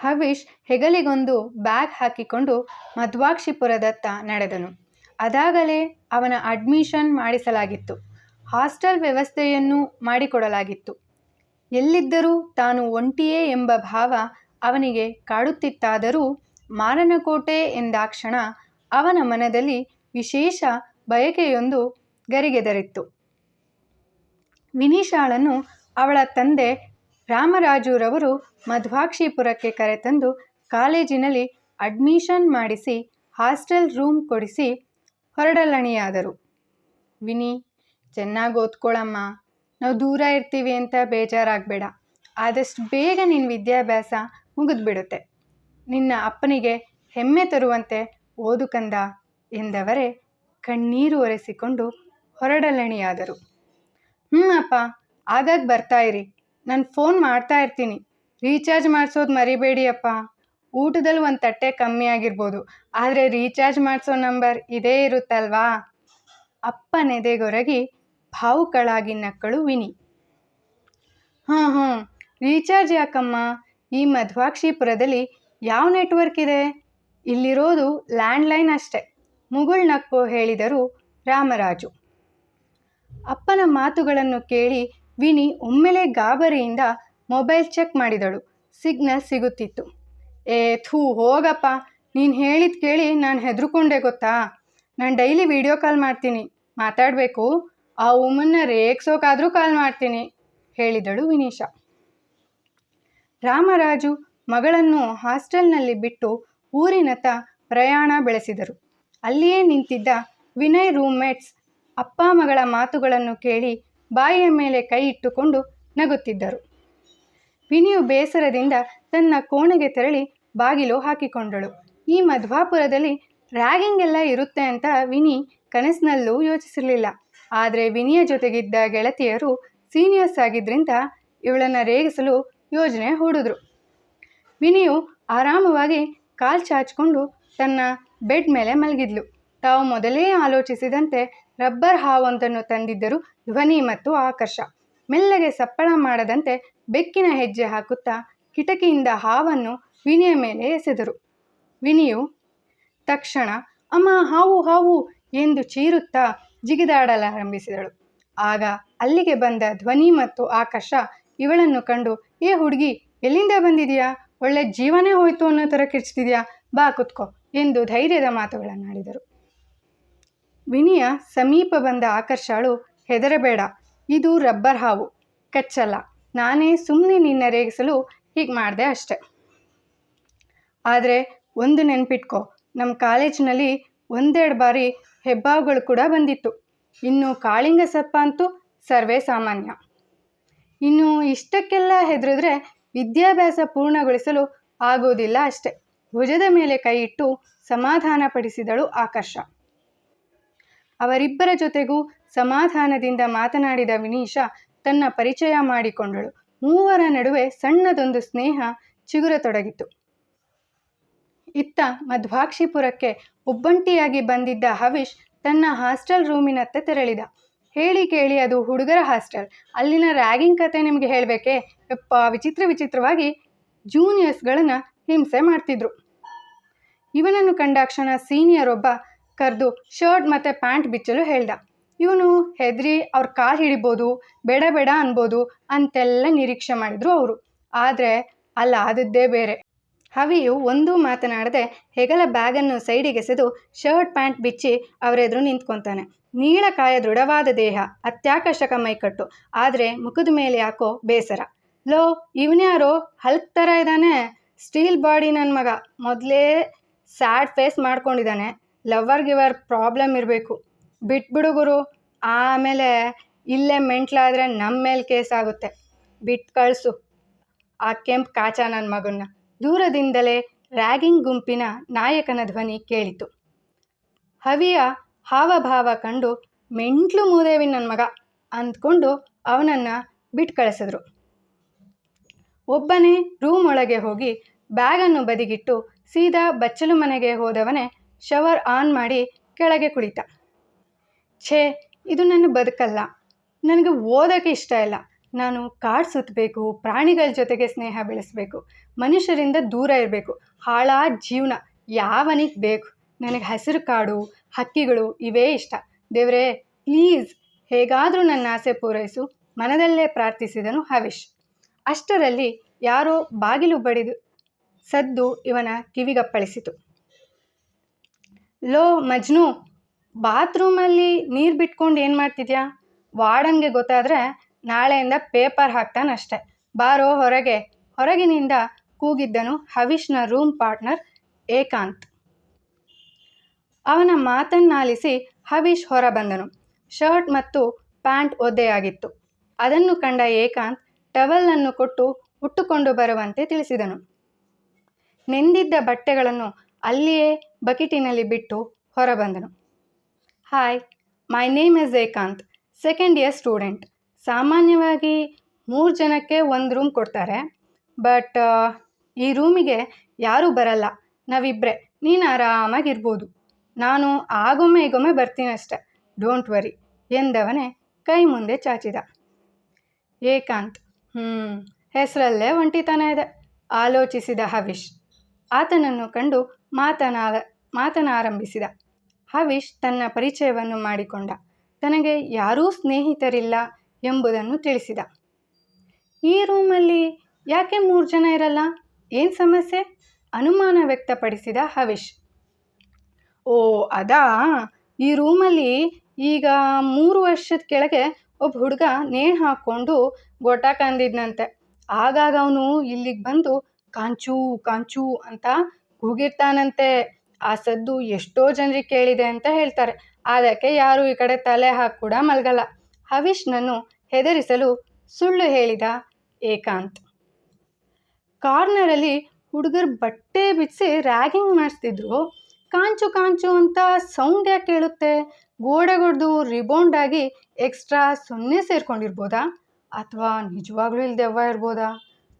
ಹವಿಷ್ ಹೆಗಲಿಗೊಂದು bag ಹಾಕಿಕೊಂಡು ಮಧ್ವಾಕ್ಷಿಪುರದತ್ತ ನಡೆದನು. ಅದಾಗಲೇ ಅವನ ಅಡ್ಮಿಷನ್ ಮಾಡಿಸಲಾಗಿತ್ತು. ಹಾಸ್ಟೆಲ್ ವ್ಯವಸ್ಥೆಯನ್ನು ಮಾಡಿಕೊಡಲಾಗಿತ್ತು. ಎಲ್ಲಿದ್ದರೂ ತಾನು ಒಂಟಿಯೇ ಎಂಬ ಭಾವ ಅವನಿಗೆ ಕಾಡುತ್ತಿತ್ತಾದರೂ ಮಾರನಕೋಟೆ ಎಂದಾಕ್ಷಣ ಅವನ ಮನದಲ್ಲಿ ವಿಶೇಷ ಬಯಕೆಯೊಂದು ಗರಿಗೆದರಿತ್ತು. ವಿನಿಶಾಳನ್ನು ಅವಳ ತಂದೆ ರಾಮರಾಜುರವರು ಮಧ್ವಾಕ್ಷಿಪುರಕ್ಕೆ ಕರೆತಂದು ಕಾಲೇಜಿನಲ್ಲಿ ಅಡ್ಮಿಷನ್ ಮಾಡಿಸಿ ಹಾಸ್ಟೆಲ್ ರೂಮ್ ಕೊಡಿಸಿ ಹೊರಡಲಣಿಯಾದರು. ವಿನಿ, ಚೆನ್ನಾಗಿ ಓದ್ಕೊಳ್ಳಮ್ಮ ನಾವು ದೂರ ಇರ್ತೀವಿ ಅಂತ ಬೇಜಾರಾಗಬೇಡ. ಆದಷ್ಟು ಬೇಗ ನಿನ್ನ ವಿದ್ಯಾಭ್ಯಾಸ ಮುಗಿದ್ಬಿಡುತ್ತೆ. ನಿನ್ನ ಅಪ್ಪನಿಗೆ ಹೆಮ್ಮೆ ತರುವಂತೆ ಓದುಕಂದ ಎಂದವರೇ ಕಣ್ಣೀರು ಒರೆಸಿಕೊಂಡು ಹೊರಡಲಣಿಯಾದರು. ಹ್ಞೂ ಅಪ್ಪ, ಆಗಾಗ ಬರ್ತಾ ಇರಿ. ನಾನು ಫೋನ್ ಮಾಡ್ತಾ ಇರ್ತೀನಿ. ರೀಚಾರ್ಜ್ ಮಾಡಿಸೋದು ಮರಿಬೇಡಿಯಪ್ಪ. ಊಟದಲ್ಲಿ ಒಂದು ತಟ್ಟೆ ಕಮ್ಮಿ ಆಗಿರ್ಬೋದು. ಆದರೆ ರೀಚಾರ್ಜ್ ಮಾಡಿಸೋ ನಂಬರ್ ಇದೇ ಇರುತ್ತಲ್ವಾ? ಅಪ್ಪನೆದೆಗೊರಗಿ ಭಾವುಕಳಾಗಿ ನಕ್ಕಳು ವಿನಿ. ಹಾಂ ಹಾಂ ರೀಚಾರ್ಜ್ ಯಾಕಮ್ಮ? ಈ ಮಧ್ವಾಕ್ಷಿಪುರದಲ್ಲಿ ಯಾವ ನೆಟ್ವರ್ಕ್ ಇದೆ? ಇಲ್ಲಿರೋದು ಲ್ಯಾಂಡ್ಲೈನ್ ಅಷ್ಟೆ. ಮುಗುಳ್ನಕ್ಕು ಹೇಳಿದರು ರಾಮರಾಜು. ಅಪ್ಪನ ಮಾತುಗಳನ್ನು ಕೇಳಿ ವಿನಿ ಒಮ್ಮೆಲೆ ಗಾಬರಿಯಿಂದ ಮೊಬೈಲ್ ಚೆಕ್ ಮಾಡಿದಳು. ಸಿಗ್ನಲ್ ಸಿಗುತ್ತಿತ್ತು. ಏ, ಥೂ, ಹೋಗಪ್ಪ. ನೀನು ಹೇಳಿದ ಕೇಳಿ ನಾನು ಹೆದರ್ಕೊಂಡೆ ಗೊತ್ತಾ? ನಾನು ಡೈಲಿ ವಿಡಿಯೋ ಕಾಲ್ ಮಾಡ್ತೀನಿ. ಮಾತಾಡಬೇಕು? ಆ ಉಮನ್ನ ರೇಗ್ಸೋಕಾದರೂ ಕಾಲ್ ಮಾಡ್ತೀನಿ, ಹೇಳಿದಳು ವಿನೀಶಾ. ರಾಮರಾಜು ಮಗಳನ್ನು ಹಾಸ್ಟೆಲ್ನಲ್ಲಿ ಬಿಟ್ಟು ಊರಿನತ್ತ ಪ್ರಯಾಣ ಬೆಳೆಸಿದರು. ಅಲ್ಲಿಯೇ ನಿಂತಿದ್ದ ವಿನಯ್ ರೂಮ್ಮೇಟ್ಸ್ ಅಪ್ಪ ಮಗಳ ಮಾತುಗಳನ್ನು ಕೇಳಿ ಬಾಯಿಯ ಮೇಲೆ ಕೈ ಇಟ್ಟುಕೊಂಡು ನಗುತ್ತಿದ್ದರು. ವಿನಿಯು ಬೇಸರದಿಂದ ತನ್ನ ಕೋಣೆಗೆ ತೆರಳಿ ಬಾಗಿಲು ಹಾಕಿಕೊಂಡಳು. ಈ ಮಧ್ವಾಪುರದಲ್ಲಿ ರ್ಯಾಗಿಂಗ್ ಎಲ್ಲ ಇರುತ್ತೆ ಅಂತ ವಿನಿ ಕನಸಿನಲ್ಲೂ ಯೋಚಿಸಿರಲಿಲ್ಲ. ಆದರೆ ವಿನಿಯ ಜೊತೆಗಿದ್ದ ಗೆಳತಿಯರು ಸೀನಿಯರ್ಸ್ ಆಗಿದ್ದರಿಂದ ಇವಳನ್ನು ರೇಗಿಸಲು ಯೋಜನೆ ಹೂಡಿದ್ರು. ವಿನಿಯು ಆರಾಮವಾಗಿ ಕಾಲು ಚಾಚಿಕೊಂಡು ತನ್ನ ಬೆಡ್ ಮೇಲೆ ಮಲಗಿದ್ಲು. ತಾವು ಮೊದಲೇ ಆಲೋಚಿಸಿದಂತೆ ರಬ್ಬರ್ ಹಾವೊಂದನ್ನು ತಂದಿದ್ದರು ಧ್ವನಿ ಮತ್ತು ಆಕರ್ಷ. ಮೆಲ್ಲಗೆ ಸಪ್ಪಳ ಮಾಡದಂತೆ ಬೆಕ್ಕಿನ ಹೆಜ್ಜೆ ಹಾಕುತ್ತಾ ಕಿಟಕಿಯಿಂದ ಹಾವನ್ನು ವಿನಿಯ ಮೇಲೆ ಎಸೆದರು. ವಿನಿಯು, ತಕ್ಷಣ, ಅಮ್ಮ, ಹಾವು ಹಾವು ಎಂದು ಚೀರುತ್ತಾ ಜಿಗಿದಾಡಲಾರಂಭಿಸಿದಳು. ಆಗ ಅಲ್ಲಿಗೆ ಬಂದ ಧ್ವನಿ ಮತ್ತು ಆಕರ್ಷ ಇವಳನ್ನು ಕಂಡು, ಏ ಹುಡುಗಿ, ಎಲ್ಲಿಂದ ಬಂದಿದೆಯಾ? ಒಳ್ಳೆ ಜೀವನೇ ಹೋಯ್ತು ಅನ್ನೋ ಥರ ಕಿರ್ಚ್ತಿದ್ಯಾ? ಬಾ ಕುತ್ಕೋ ಎಂದು ಧೈರ್ಯದ ಮಾತುಗಳನ್ನಾಡಿದರು. ವಿನಿಯ ಸಮೀಪ ಬಂದ ಆಕರ್ಷಾಳು ಹೆದರಬೇಡ, ಇದು ರಬ್ಬರ್ ಹಾವು, ಕಚ್ಚಲ್ಲ, ನಾನೇ ಸುಮ್ಮನೆ ನಿನ್ನ ರೇಗಿಸಲು ಹೀಗೆ ಮಾಡಿದೆ ಅಷ್ಟೆ. ಆದರೆ ಒಂದು ನೆನ್ಪಿಟ್ಕೋ ನಮ್ಮ ಕಾಲೇಜಿನಲ್ಲಿ ಒಂದೆರಡು ಬಾರಿ ಹೆಬ್ಬಾವುಗಳು ಕೂಡ ಬಂದಿತ್ತು. ಇನ್ನು ಕಾಳಿಂಗ ಸಪ್ಪ ಅಂತೂ ಸರ್ವೇ ಸಾಮಾನ್ಯ. ಇನ್ನು ಇಷ್ಟಕ್ಕೆಲ್ಲ ಹೆದರಿದ್ರೆ ವಿದ್ಯಾಭ್ಯಾಸ ಪೂರ್ಣಗೊಳಿಸಲು ಆಗೋದಿಲ್ಲ ಅಷ್ಟೆ. ಭುಜದ ಮೇಲೆ ಕೈ ಇಟ್ಟು ಸಮಾಧಾನಪಡಿಸಿದಳು ಆಕರ್ಷ ಅವರಿಬ್ಬರ ಜೊತೆಗೂ ಸಮಾಧಾನದಿಂದ ಮಾತನಾಡಿದ ವಿನೀಶಾ ತನ್ನ ಪರಿಚಯ ಮಾಡಿಕೊಂಡಳು. ಮೂವರ ನಡುವೆ ಸಣ್ಣದೊಂದು ಸ್ನೇಹ ಚಿಗುರತೊಡಗಿತು. ಇತ್ತ ಮಧ್ವಾಕ್ಷಿಪುರಕ್ಕೆ ಒಬ್ಬಂಟಿಯಾಗಿ ಬಂದಿದ್ದ ಹವಿಶ್ ತನ್ನ ಹಾಸ್ಟೆಲ್ ರೂಮಿನತ್ತ ತೆರಳಿದ. ಹೇಳಿ ಕೇಳಿ ಅದು ಹುಡುಗರ ಹಾಸ್ಟೆಲ್. ಅಲ್ಲಿನ ರ್ಯಾಗಿಂಗ್ ಕತೆ ನಿಮಗೆ ಹೇಳಬೇಕೆ? ಯಪ್ಪ, ವಿಚಿತ್ರ ವಿಚಿತ್ರವಾಗಿ ಜೂನಿಯರ್ಸ್ಗಳನ್ನು ಹಿಂಸೆ ಮಾಡ್ತಿದ್ರು. ಇವನನ್ನು ಕಂಡಾಕ್ಷಣ ಸೀನಿಯರ್ ಒಬ್ಬ ಕರೆದು ಶರ್ಟ್ ಮತ್ತು ಪ್ಯಾಂಟ್ ಬಿಚ್ಚಲು ಹೇಳ್ದ. ಇವನು ಹೆದರಿ ಅವ್ರ ಕಾಲು ಹಿಡಿಬೋದು, ಬೇಡ ಬೇಡ ಅನ್ಬೋದು ಅಂತೆಲ್ಲ ನಿರೀಕ್ಷೆ ಮಾಡಿದ್ರು ಅವರು. ಆದರೆ ಅಲ್ಲ, ಆದದ್ದೇ ಬೇರೆ. ಹವಿಯು ಒಂದೂ ಮಾತನಾಡದೆ ಹೆಗಲ ಬ್ಯಾಗನ್ನು ಸೈಡಿಗೆಸೆದು ಶರ್ಟ್ ಪ್ಯಾಂಟ್ ಬಿಚ್ಚಿ ಅವರೆದುರು ನಿಂತ್ಕೊತಾನೆ. ನೀಳಕಾಯ ದೃಢವಾದ ದೇಹ, ಅತ್ಯಾಕರ್ಷಕ ಮೈಕಟ್ಟು. ಆದರೆ ಮುಖದ ಮೇಲೆ ಯಾಕೋ ಬೇಸರ. ಲೋ ಇವನ್ಯಾರೋ ಹಲ್ಕ್ ಥರ ಇದ್ದಾನೆ ಸ್ಟೀಲ್ ಬಾಡಿ ನನ್ನ ಮಗ. ಮೊದಲೇ ಸ್ಯಾಡ್ ಫೇಸ್ ಮಾಡ್ಕೊಂಡಿದ್ದಾನೆ ಲವರ್ ಗಿವರ್ ಪ್ರಾಬ್ಲಮ್ ಇರಬೇಕು. ಬಿಟ್ಬಿಡು ಗುರು. ಆಮೇಲೆ ಇಲ್ಲೇ ಮೆಂಟ್ಲಾದರೆ ನಮ್ಮ ಮೇಲೆ ಕೇಸ್ ಆಗುತ್ತೆ. ಬಿಟ್ಟು ಕಳಿಸು. ಆ ಕೆಂಪು ಕಾಚ ನನ್ನ ಮಗನ್ನ. ದೂರದಿಂದಲೇ ರ್ಯಾಗಿಂಗ್ ಗುಂಪಿನ ನಾಯಕನ ಧ್ವನಿ ಕೇಳಿತು. ಹವಿಯ ಹಾವಭಾವ ಕಂಡು ಮೆಂಟ್ಲು ಮೂದೇವಿ ನನ್ನ ಮಗ ಅಂದ್ಕೊಂಡು ಅವನನ್ನು ಬಿಟ್ಟು ಕಳಿಸಿದ್ರು. ಒಬ್ಬನೇ ರೂಮ್ ಒಳಗೆ ಹೋಗಿ ಬ್ಯಾಗನ್ನು ಬದಿಗಿಟ್ಟು ಸೀದಾ ಬಚ್ಚಲು ಮನೆಗೆ ಹೋದವನೇ ಶವರ್ ಆನ್ ಮಾಡಿ ಕೆಳಗೆ ಕುಳಿತ. ಛೇ, ಇದು ನನ್ನ ಬದುಕಲ್ಲ. ನನಗೆ ಓದೋಕ್ಕೆ ಇಷ್ಟ ಇಲ್ಲ. ನಾನು ಕಾಡು ಸುತ್ತಬೇಕು ಪ್ರಾಣಿಗಳ ಜೊತೆಗೆ ಸ್ನೇಹ ಬೆಳೆಸಬೇಕು, ಮನುಷ್ಯರಿಂದ ದೂರ ಇರಬೇಕು, ಹಾಳಾದ ಜೀವನ ಯಾವನಿಗೆ ಬೇಕು? ನನಗೆ ಹಸಿರು ಕಾಡು, ಹಕ್ಕಿಗಳು ಇವೇ ಇಷ್ಟ. ದೇವರೇ, ಪ್ಲೀಸ್, ಹೇಗಾದರೂ ನನ್ನ ಆಸೆ ಪೂರೈಸು. ಮನದಲ್ಲೇ ಪ್ರಾರ್ಥಿಸಿದನು ಹವಿಶ್ ಅಷ್ಟರಲ್ಲಿ ಯಾರೋ ಬಾಗಿಲು ಬಡಿದು ಸದ್ದು ಇವನ ಕಿವಿಗಪ್ಪಳಿಸಿತು. ಲೋ, ಮಜ್ನು, ಬಾತ್ರೂಮಲ್ಲಿ ನೀರು ಬಿಟ್ಕೊಂಡು ಏನು ಮಾಡ್ತಿದ್ಯಾ? ವಾರ್ಡನ್ಗೆ ಗೊತ್ತಾದರೆ ನಾಳೆಯಿಂದ ಪೇಪರ್ ಹಾಕ್ತಾನಷ್ಟೆ ಬಾರೋ ಹೊರಗೆ. ಹೊರಗಿನಿಂದ ಕೂಗಿದ್ದನು ಹವಿಶ್ನ ರೂಮ್ ಪಾರ್ಟ್ನರ್ ಏಕಾಂತ್. ಅವನ ಮಾತನ್ನಾಲಿಸಿ ಹವಿಶ್ ಹೊರ ಬಂದನು. ಶರ್ಟ್ ಮತ್ತು ಪ್ಯಾಂಟ್ ಒದ್ದೆಯಾಗಿತ್ತು. ಅದನ್ನು ಕಂಡ ಏಕಾಂತ್ ಟವಲನ್ನು ಕೊಟ್ಟು ಉಟ್ಟುಕೊಂಡು ಬರುವಂತೆ ತಿಳಿಸಿದನು. ನೆಂದಿದ್ದ ಬಟ್ಟೆಗಳನ್ನು ಅಲ್ಲಿಯೇ ಬಕೆಟಿನಲ್ಲಿ ಬಿಟ್ಟು ಹೊರಬಂದನು hi, my name is Ekant, second year student. ಸಾಮಾನ್ಯವಾಗಿ ಮೂರು ಜನಕ್ಕೆ ಒಂದು ರೂಮ್ ಕೊಡ್ತಾರೆ, ಬಟ್ ಈ ರೂಮಿಗೆ ಯಾರೂ ಬರಲ್ಲ. ನಾವಿಬ್ಬರೇ ನೀನು ಆರಾಮಾಗಿರ್ಬೋದು. ನಾನು ಆಗೊಮ್ಮೆ ಈಗೊಮ್ಮೆ ಬರ್ತೀನಿ ಅಷ್ಟೆ. ಡೋಂಟ್ ವರಿ, ಎಂದವನೇ ಕೈ ಮುಂದೆ ಚಾಚಿದ. ಏಕಾಂತ್ ಹ್ಞೂ ಹೆಸರಲ್ಲೇ ಒಂಟಿತನ ಇದೆ, ಆಲೋಚಿಸಿದ ಹವಿಶ್. ಆತನನ್ನು ಕಂಡು ಮಾತನಾ ಮಾತನಾರಂಭಿಸಿದ. ಹವಿಶ್ ತನ್ನ ಪರಿಚಯವನ್ನು ಮಾಡಿಕೊಂಡ. ತನಗೆ ಯಾರೂ ಸ್ನೇಹಿತರಿಲ್ಲ ಎಂಬುದನ್ನು ತಿಳಿಸಿದ. ಈ ರೂಮಲ್ಲಿ ಯಾಕೆ ಮೂರು ಜನ ಇರಲ್ಲ? ಏನು ಸಮಸ್ಯೆ? ಅನುಮಾನ ವ್ಯಕ್ತಪಡಿಸಿದ ಹವಿಶ್. ಓ, ಅದಾ? ಈ ರೂಮಲ್ಲಿ ಈಗ ಮೂರು ವರ್ಷದ ಕೆಳಗೆ ಒಬ್ಬ ಹುಡುಗ ನೇಣು ಹಾಕ್ಕೊಂಡು ಗೊಟ್ಟ ಕಂದಿದ್ನಂತೆ. ಆಗಾಗ ಅವನು ಇಲ್ಲಿಗೆ ಬಂದು, ಕಾಂಚು ಕಾಂಚು ಅಂತ ಕೂಗಿರ್ತಾನಂತೆ. ಆ ಸದ್ದು ಎಷ್ಟೋ ಜನರಿಗೆ ಕೇಳಿದೆ ಅಂತ ಹೇಳ್ತಾರೆ. ಅದಕ್ಕೆ ಯಾರು ಈ ಕಡೆ ತಲೆ ಹಾಕಿ ಕೂಡ ಮಲಗಲ್ಲ. ಹವಿಷ್ನನ್ನು ಹೆದರಿಸಲು ಸುಳ್ಳು ಹೇಳಿದ ಏಕಾಂತ್. ಕಾರ್ನರಲ್ಲಿ ಹುಡುಗರು ಬಟ್ಟೆ ಬಿಡಿಸಿ ರ್ಯಾಗಿಂಗ್ ಮಾಡಿಸ್ತಿದ್ರು. ಕಾಂಚು ಕಾಂಚು ಅಂತ ಸೌಂಡ್ ಯಾಕೆ ಕೇಳುತ್ತೆ? ಗೋಡೆಗೊಡ್ದು ರಿಬೌಂಡ್ ಆಗಿ ಎಕ್ಸ್ಟ್ರಾ ಸೊನ್ನೆ ಸೇರ್ಕೊಂಡಿರ್ಬೋದಾ? ಅಥವಾ ನಿಜವಾಗ್ಲೂ ಇಲ್ದೆವ್ವ ಇರ್ಬೋದಾ?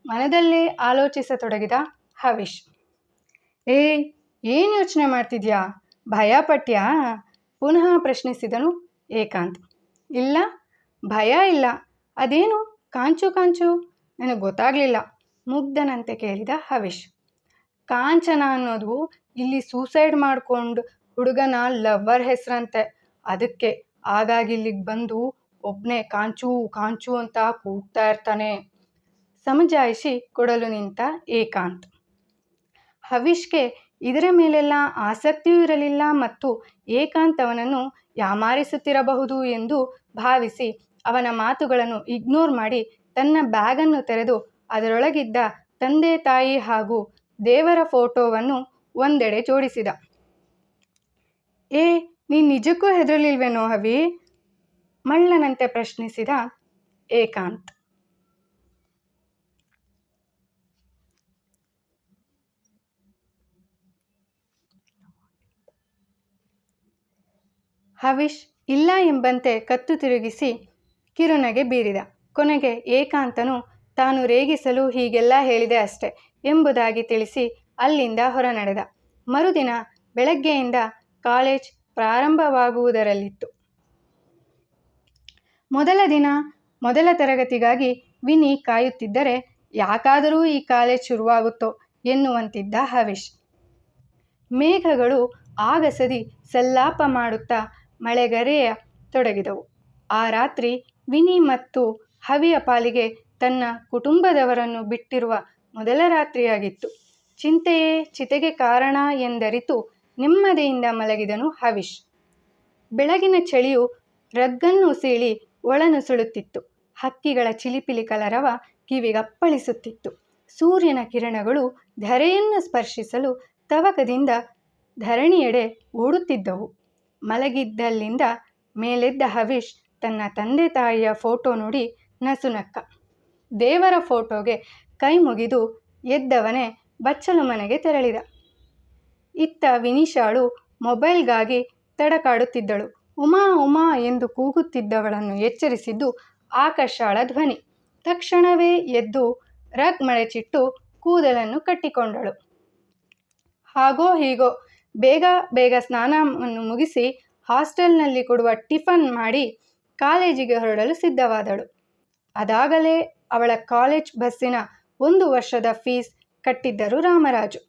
ಮನದಲ್ಲೇ ಆಲೋಚಿಸತೊಡಗಿದ ಹವಿಷ್ ಏ, ಏನು ಯೋಚನೆ ಮಾಡ್ತಿದ್ಯಾ? ಭಯ ಪಟ್ಯಾ? ಪುನಃ ಪ್ರಶ್ನಿಸಿದನು ಏಕಾಂತ್. ಇಲ್ಲ, ಭಯ ಇಲ್ಲ. ಅದೇನು? ಕಾಂಚು ಕಾಂಚು? ನನಗೆ ಗೊತ್ತಾಗಲಿಲ್ಲ. ಮುಗ್ಧನಂತೆ ಕೇಳಿದ ಹವಿಶ್ ಕಾಂಚನ ಅನ್ನೋದು ಇಲ್ಲಿ ಸೂಸೈಡ್ ಮಾಡ್ಕೊಂಡು ಹುಡುಗನ ಲವ್ವರ್ ಹೆಸರಂತೆ. ಅದಕ್ಕೆ ಆಗಾಗಿ ಇಲ್ಲಿಗೆ ಬಂದು ಒಬ್ಬನೇ ಕಾಂಚು ಕಾಂಚು ಅಂತ ಕೂಗ್ತಾ ಇರ್ತಾನೆ. ಸಮಜಾಯಿಷಿ ಕೊಡಲು ನಿಂತ ಏಕಾಂತ್. ಹವಿಷ್ಗೆ ಇದರ ಮೇಲೆಲ್ಲ ಆಸಕ್ತಿಯೂ ಇರಲಿಲ್ಲ ಮತ್ತು ಏಕಾಂತವನನ್ನು ಯಾಮಾರಿಸುತ್ತಿರಬಹುದು ಎಂದು ಭಾವಿಸಿ ಅವನ ಮಾತುಗಳನ್ನು ಇಗ್ನೋರ್ ಮಾಡಿ ತನ್ನ ಬ್ಯಾಗನ್ನು ತೆರೆದು ಅದರೊಳಗಿದ್ದ ತಂದೆ, ತಾಯಿ ಹಾಗೂ ದೇವರ ಫೋಟೋವನ್ನು ಒಂದೆಡೆ ಜೋಡಿಸಿದ. ಏ ನೀ ನಿಜಕ್ಕೂ ಹೆದರಲಿಲ್ವೇನೋ ಹವಿ? ಮಳ್ಳನಂತೆ ಪ್ರಶ್ನಿಸಿದ ಏಕಾಂತ್. ಹವಿಷ್ ಇಲ್ಲ ಎಂಬಂತೆ ಕತ್ತು ತಿರುಗಿಸಿ ಕಿರುನಗೆ ಬೀರಿದ. ಕೊನೆಗೆ ಏಕಾಂತನು ತಾನು ರೇಗಿಸಲು ಹೀಗೆಲ್ಲ ಹೇಳಿದೆ ಅಷ್ಟೆ ಎಂಬುದಾಗಿ ತಿಳಿಸಿ ಅಲ್ಲಿಂದ ಹೊರನಡೆದ. ಮರುದಿನ ಬೆಳಗ್ಗೆಯಿಂದ ಕಾಲೇಜ್ ಪ್ರಾರಂಭವಾಗುವುದರಲ್ಲಿತ್ತು. ಮೊದಲ ದಿನ ಮೊದಲ ತರಗತಿಗಾಗಿ ವಿನಿ ಕಾಯುತ್ತಿದ್ದರೆ ಯಾಕಾದರೂ ಈ ಕಾಲೇಜ್ ಶುರುವಾಗುತ್ತೋ ಎನ್ನುವಂತಿದ್ದ ಹವಿಶ್ ಮೇಘಗಳು ಆಗಸದಿ ಸಲ್ಲಾಪ ಮಾಡುತ್ತಾ ಮಳೆಗರೆಯ ತೊಡಗಿದವು. ಆ ರಾತ್ರಿ ವಿನಿ ಮತ್ತು ಹವಿಯ ಪಾಲಿಗೆ ತನ್ನ ಕುಟುಂಬದವರನ್ನು ಬಿಟ್ಟಿರುವ ಮೊದಲ ರಾತ್ರಿಯಾಗಿತ್ತು. ಚಿಂತೆಯೇ ಚಿತೆಗೆ ಕಾರಣ ಎಂದರಿತು ನೆಮ್ಮದಿಯಿಂದ ಮಲಗಿದನು ಹವಿಶ್ ಬೆಳಗಿನ ಚಳಿಯು ರಗ್ಗನ್ನು ಸೀಳಿ ಒಳನುಸುಳುತ್ತಿತ್ತು ಹಕ್ಕಿಗಳ ಚಿಲಿಪಿಲಿ ಕಲರವ ಕಿವಿಗಪ್ಪಳಿಸುತ್ತಿತ್ತು. ಸೂರ್ಯನ ಕಿರಣಗಳು ಧರೆಯನ್ನು ಸ್ಪರ್ಶಿಸಲು ತವಕದಿಂದ ಧರಣಿಯೆಡೆ ಓಡುತ್ತಿದ್ದವು. ಮಲಗಿದ್ದಲ್ಲಿಂದ ಮೇಲೆದ್ದ ಹವೀಶ್ ತನ್ನ ತಂದೆ ತಾಯಿಯ ಫೋಟೋ ನೋಡಿ ನಸುನಕ್ಕ. ದೇವರ ಫೋಟೋಗೆ ಕೈ ಮುಗಿದು ಎದ್ದವನೇ ಬಚ್ಚಲು ಮನೆಗೆ ತೆರಳಿದ. ಇತ್ತ ವಿನಿಶಾಳು ಮೊಬೈಲ್ಗಾಗಿ ತಡಕಾಡುತ್ತಿದ್ದಳು. ಉಮಾ ಉಮಾ ಎಂದು ಕೂಗುತ್ತಿದ್ದವಳನ್ನು ಎಚ್ಚರಿಸಿದ್ದು ಆಕರ್ಷಾಳ ಧ್ವನಿ. ತಕ್ಷಣವೇ ಎದ್ದು ರಗ್ ಮಳೆಚಿಟ್ಟು ಕೂದಲನ್ನು ಕಟ್ಟಿಕೊಂಡಳು. ಹಾಗೋ ಹೀಗೋ ಬೇಗ ಬೇಗ ಸ್ನಾನವನ್ನು ಮುಗಿಸಿ ಹಾಸ್ಟೆಲ್ನಲ್ಲಿ ಕೊಡುವ ಟಿಫನ್ ಮಾಡಿ ಕಾಲೇಜಿಗೆ ಹೊರಡಲು ಸಿದ್ಧವಾದಳು. ಅದಾಗಲೇ ಅವಳ ಕಾಲೇಜ್ ಬಸ್ಸಿನ ಒಂದು ವರ್ಷದ ಫೀಸ್ ಕಟ್ಟಿದ್ದರು ರಾಮರಾಜು.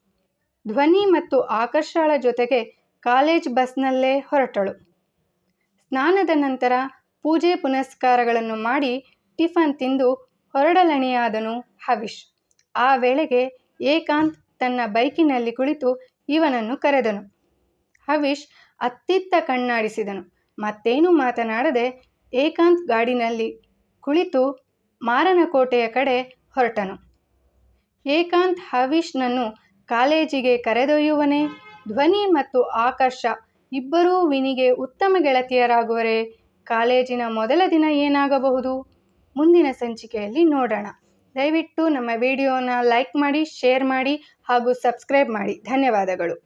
ಧ್ವನಿ ಮತ್ತು ಆಕರ್ಷಳ ಜೊತೆಗೆ ಕಾಲೇಜ್ ಬಸ್ನಲ್ಲೇ ಹೊರಟಳು. ಸ್ನಾನದ ನಂತರ ಪೂಜೆ ಪುನಸ್ಕಾರಗಳನ್ನು ಮಾಡಿ ಟಿಫನ್ ತಿಂದು ಹೊರಡಲಣಿಯಾದನು ಹವಿಶ್ ಆ ವೇಳೆಗೆ ಏಕಾಂತ್ ತನ್ನ ಬೈಕಿನಲ್ಲಿ ಕುಳಿತು ಇವನನ್ನು ಕರೆದನು. ಹವಿಷ್ ಅತ್ತಿತ್ತ ಕಣ್ಣಾಡಿಸಿದನು. ಮತ್ತೇನೂ ಮಾತನಾಡದೆ ಏಕಾಂತ್ ಗಾಡಿನಲ್ಲಿ ಕುಳಿತು ಮಾರನಕೋಟೆಯ ಕಡೆ ಹೊರಟನು. ಏಕಾಂತ್ ಹವಿಷ್ನನ್ನು ಕಾಲೇಜಿಗೆ ಕರೆದೊಯ್ಯುವನೇ? ಧ್ವನಿ ಮತ್ತು ಆಕರ್ಷ ಇಬ್ಬರೂ ವಿನಿಗೆ ಉತ್ತಮ ಗೆಳತಿಯರಾಗುವರೆ? ಕಾಲೇಜಿನ ಮೊದಲ ದಿನ ಏನಾಗಬಹುದು? ಮುಂದಿನ ಸಂಚಿಕೆಯಲ್ಲಿ ನೋಡೋಣ. ದಯವಿಟ್ಟು ನಮ್ಮ ವಿಡಿಯೋನ ಲೈಕ್ ಮಾಡಿ ಶೇರ್ ಮಾಡಿ ಹಾಗೂ ಸಬ್ಸ್ಕ್ರೈಬ್ ಮಾಡಿ. ಧನ್ಯವಾದಗಳು.